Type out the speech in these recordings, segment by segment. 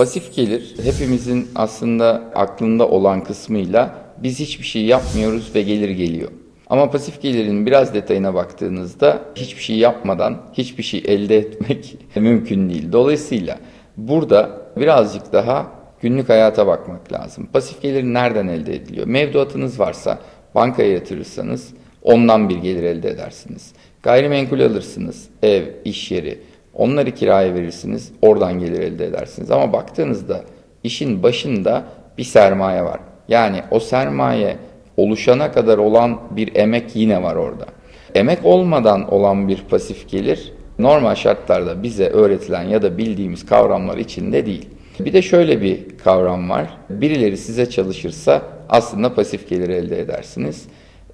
Pasif gelir hepimizin aslında aklında olan kısmıyla biz hiçbir şey yapmıyoruz ve gelir geliyor. Ama pasif gelirin biraz detayına baktığınızda hiçbir şey yapmadan hiçbir şey elde etmek mümkün değil. Dolayısıyla burada birazcık daha günlük hayata bakmak lazım. Pasif gelir nereden elde ediliyor? Mevduatınız varsa bankaya yatırırsanız ondan bir gelir elde edersiniz. Gayrimenkul alırsınız, ev, iş yeri, onları kiraya verirsiniz, oradan gelir elde edersiniz. Ama baktığınızda işin başında bir sermaye var. Yani o sermaye oluşana kadar olan bir emek yine var orada. Emek olmadan olan bir pasif gelir normal şartlarda bize öğretilen ya da bildiğimiz kavramlar içinde değil. Bir de şöyle bir kavram var. Birileri size çalışırsa aslında pasif gelir elde edersiniz.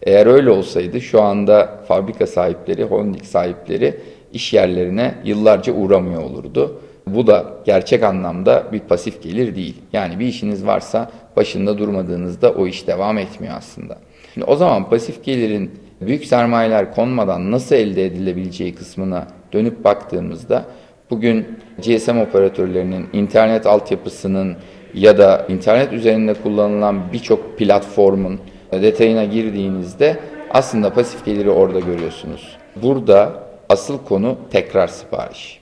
Eğer öyle olsaydı şu anda fabrika sahipleri, holding sahipleri iş yerlerine yıllarca uğramıyor olurdu. Bu da gerçek anlamda bir pasif gelir değil. Yani bir işiniz varsa başında durmadığınızda o iş devam etmiyor aslında. Şimdi o zaman pasif gelirin büyük sermayeler konmadan nasıl elde edilebileceği kısmına dönüp baktığımızda bugün GSM operatörlerinin internet altyapısının ya da internet üzerinde kullanılan birçok platformun detayına girdiğinizde aslında pasif geliri orada görüyorsunuz. Burada asıl konu tekrar sipariş.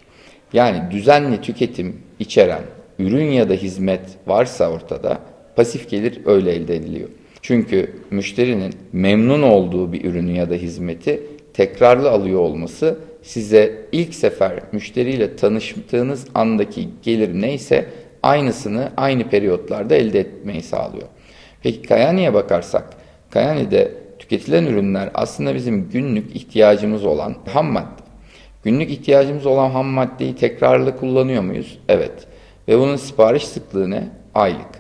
Yani düzenli tüketim içeren ürün ya da hizmet varsa ortada pasif gelir öyle elde ediliyor. Çünkü müşterinin memnun olduğu bir ürünü ya da hizmeti tekrarlı alıyor olması size ilk sefer müşteriyle tanıştığınız andaki gelir neyse aynısını aynı periyotlarda elde etmeyi sağlıyor. Peki Kayani'ye bakarsak, Kayani'de tüketilen ürünler aslında bizim günlük ihtiyacımız olan ham madde. Günlük ihtiyacımız olan ham maddeyi tekrarlı kullanıyor muyuz? Evet. Ve bunun sipariş sıklığı ne? Aylık.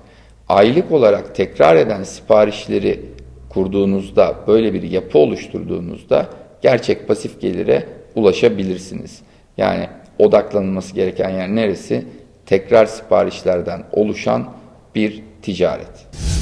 Aylık olarak tekrar eden siparişleri kurduğunuzda, böyle bir yapı oluşturduğunuzda gerçek pasif gelire ulaşabilirsiniz. Yani odaklanılması gereken yer neresi? Tekrar siparişlerden oluşan bir ticaret.